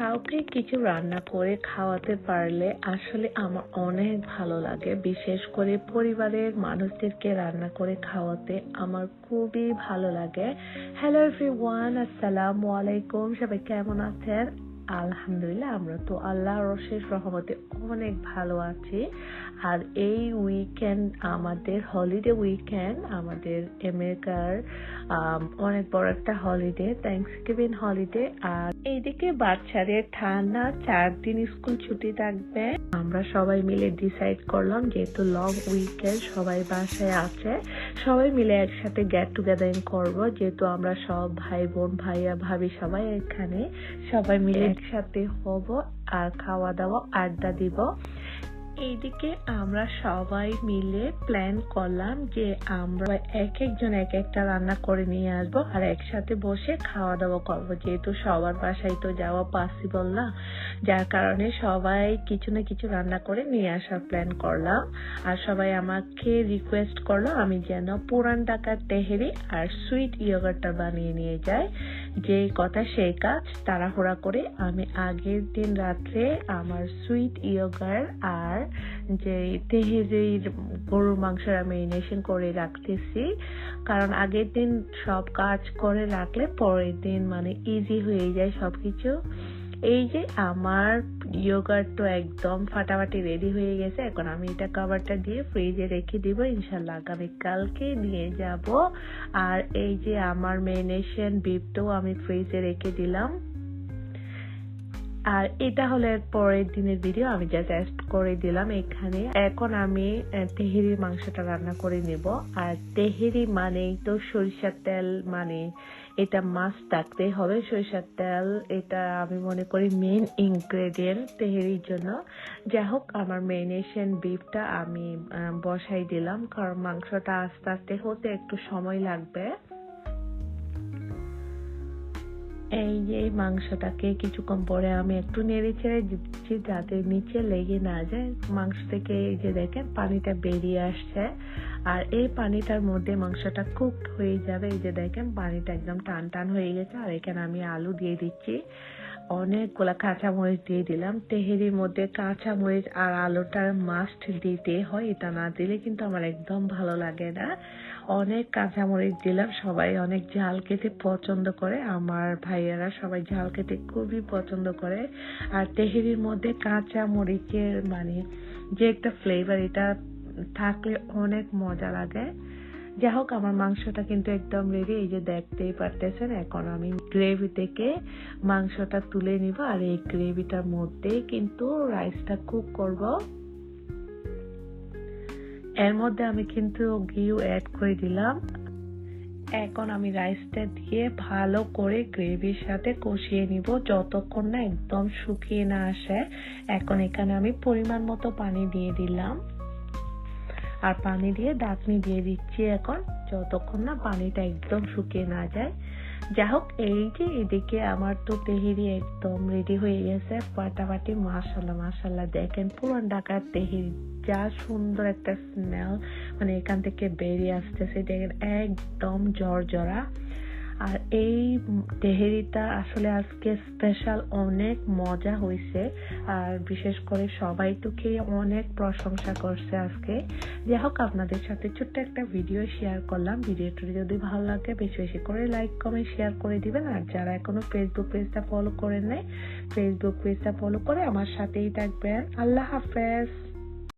কাউকে কিছু রান্না করে খাওয়াতে পারলে আসলে আমার অনেক ভালো লাগে। বিশেষ করে পরিবারের মানুষদেরকে রান্না করে খাওয়াতে আমার খুবই ভালো লাগে। হ্যালো এভরিওয়ান আসসালামু আলাইকুম। সবাই কেমন আছেন? আলহামদুলিল্লাহ, আমরা তো আল্লাহ রসের রহমতে অনেক ভালো আছি। আর এই উইকেন্ড আমাদের হলিডে উইকেন্ড আমাদের আমেরিকার অনেক বড় একটা হলিডে থ্যাংকস গিভিং হলিডে আর এইদিকে বাচ্চাদের ঠান্ডা চার দিন স্কুল ছুটি থাকবে। আমরা সবাই মিলে ডিসাইড করলাম যেহেতু লং উইকেন্ড সবাই বাসায় আছে সবাই মিলে একসাথে গেট টুগেদারিং করব। যেহেতু আমরা সব ভাই বোন ভাইয়া ভাবি সবাই এখানে সবাই মিলে একসাথে হব আর খাওয়া দাওয়া আড্ডা দিব। এইদিকে আমরা সবাই মিলে প্ল্যান করলাম যে আমরা এক একজন এক একটা রান্না করে নিয়ে আসব আর একসাথে বসে খাওয়া দাওয়া করব। যেহেতু সবার বাসায় তো যাওয়া পসিবল না যার কারণে সবাই কিছু না কিছু রান্না করে নিয়ে আসার প্ল্যান করলাম। আর সবাই আমাকে রিকোয়েস্ট করল আমি যেন পুরান ঢাকার তেহেরি আর সুইট ইয়োগারটা বানিয়ে নিয়ে যাই। যে কথা সেই কাজ, তাড়াহুড়া করে আমি আগের দিন রাত্রে আমার সুইট ইয়োগার আর যে তেহেরির গরুর মাংসের মেরিনেশন করে রাখতেছি। কারণ আগের দিন সব কাজ করে রাখলে পরের দিন মানে ইজি হয়ে যায় সবকিছু। এই যে আমার ইয়োগার্ট তো একদম ফাটাফাটি রেডি হয়ে গেছে, এখন আমি এটা কাভারটা দিয়ে ফ্রিজে রেখে দিব, ইনশাল্লাহ আগামীকালকে নিয়ে যাব। আর এই যে আমার মেনেশন বিপটাও আমি ফ্রিজে রেখে দিলাম। আর এটা হলো পরের দিনের ভিডিও আমি জাস্ট অ্যাড করে দিলাম এখানে। এখন আমি আহ, তেহেরির মাংসটা রান্না করে নেব। আর তেহেরি মানেই তো সরিষার তেল মানে এটা মাছ থাকতে হবে। সরিষার তেল এটা আমি মনে করি মেন ইনগ্রেডিয়েন্ট তেহেরির জন্য। যাই হোক আমার মেরিনেশন বিফটা আমি বসাই দিলাম। কারণ মাংসটা আস্তে আস্তে হতে একটু সময় লাগবে। এই যে মাংসটাকে কিছুক্ষণ পরে আমি একটু নেড়ে ছেড়ে দিচ্ছি যাতে নিচে লেগে না যায়। মাংস থেকে এই যে দেখেন, পানিটা বেরিয়ে আসছে। আর এই পানিটার মধ্যে মাংসটা কুকড হয়ে যাবে। এই যে দেখেন, পানিটা একদম টান টান হয়ে গেছে। আর এখানে আমি আলু দিয়ে দিচ্ছি। অনেকগুলা কাঁচামরিচ দিয়ে দিলাম। তেহেরির মধ্যে কাঁচামরিচ আর আলুটা মাস্ট দিতে হয়, এটা না দিলে কিন্তু আমার একদম ভালো লাগে না। অনেক কাঁচামরিচ দিলাম, সবাই অনেক ঝাল খেতে পছন্দ করে, আমার ভাইয়ারা সবাই ঝাল খেতে খুবই পছন্দ করে। আর তেহেরির মধ্যে কাঁচা মরিচের মানে যে একটা ফ্লেভার এটা থাকলে অনেক মজা লাগে। যাই হোক, আমার মাংসটা কিন্তু একদম রেডি এই যে দেখতেই পারতেছেন, এখন আমি গ্রেভি থেকে মাংসটা তুলে নিব, আর এই গ্রেভিটার মধ্যে কিন্তু রাইসটা কুক করব। এর মধ্যে আমি কিন্তু ঘিও অ্যাড করে দিলাম। এখন আমি রাইসটা দিয়ে ভালো করে গ্রেভির সাথে কষিয়ে নিব, যতক্ষণ না একদম শুকিয়ে না আসে। এখন এখানে আমি পরিমাণ মতো পানি দিয়ে দিলাম। আর পানি দিয়ে ডাকনি দিয়ে দিচ্ছি এখন, যতক্ষণ না পানিটা একদম শুকিয়ে না যায়। যাই হোক এই যে এদিকে আমার তো তেহিরি একদম রেডি হয়ে গেছে পাটাপাটি মাসাল্লাহ মাসাল্লাহ দেখেন, পুরান ঢাকার তেহিরি, যা সুন্দর একটা স্মেল মানে এখান থেকে বেরিয়ে আসতেছে। দেখেন, একদম জর্জরা আর এই তেহেরিটা আসলে আজকে স্পেশাল অনেক মজা হয়েছে আর বিশেষ করে সবাই তো খেয়ে অনেক প্রশংসা করছে আজকে। যাই হোক, আপনাদের সাথে ছোট্ট একটা ভিডিও শেয়ার করলাম। ভিডিওটি যদি ভালো লাগে, বেশি বেশি করে লাইক কমেন্ট শেয়ার করে দিবেন। আর যারা এখনও ফেসবুক পেজটা ফলো করে নেয় ফেসবুক পেজটা ফলো করে আমার সাথেই থাকবেন। আল্লাহ হাফেজ!